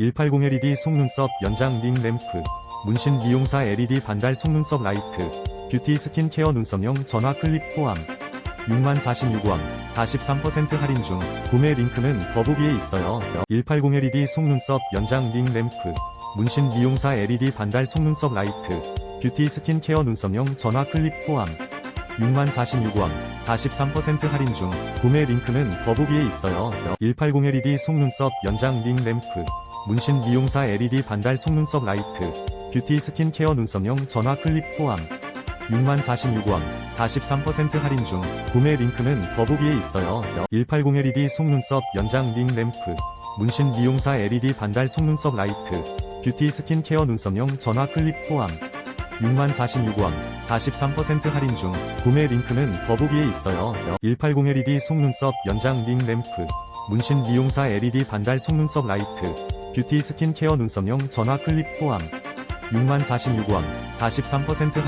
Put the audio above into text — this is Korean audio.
180LED 속눈썹 연장 링 램프, 문신 미용사 LED 반달 속눈썹 라이트, 뷰티 스킨케어 눈썹용 전화 클립 포함. 6만46원, 43% 할인 중, 구매 링크는 더보기에 있어요. 180LED 속눈썹 연장 링 램프, 문신 미용사 LED 반달 속눈썹 라이트, 뷰티 스킨케어 눈썹용 전화 클립 포함. 6만46원, 43% 할인 중, 구매 링크는 더보기에 있어요. 180LED 속눈썹 연장 링 램프, 문신 미용사 LED 반달 속눈썹 라이트, 뷰티 스킨케어 눈썹용 전화 클립 포함. 6만46원, 43% 할인 중, 구매 링크는 더보기에 있어요. 180LED 속눈썹 연장 링 램프, 문신 미용사 LED 반달 속눈썹 라이트, 뷰티 스킨케어 눈썹용 전화 클립 포함. 6만46원, 43% 할인 중, 구매 링크는 더보기에 있어요. 180LED 속눈썹 연장 링 램프, 문신 미용사 LED 반달 속눈썹 라이트, 뷰티 스킨케어 눈썹용 전화 클립 포함. 6만 46원, 43% 할인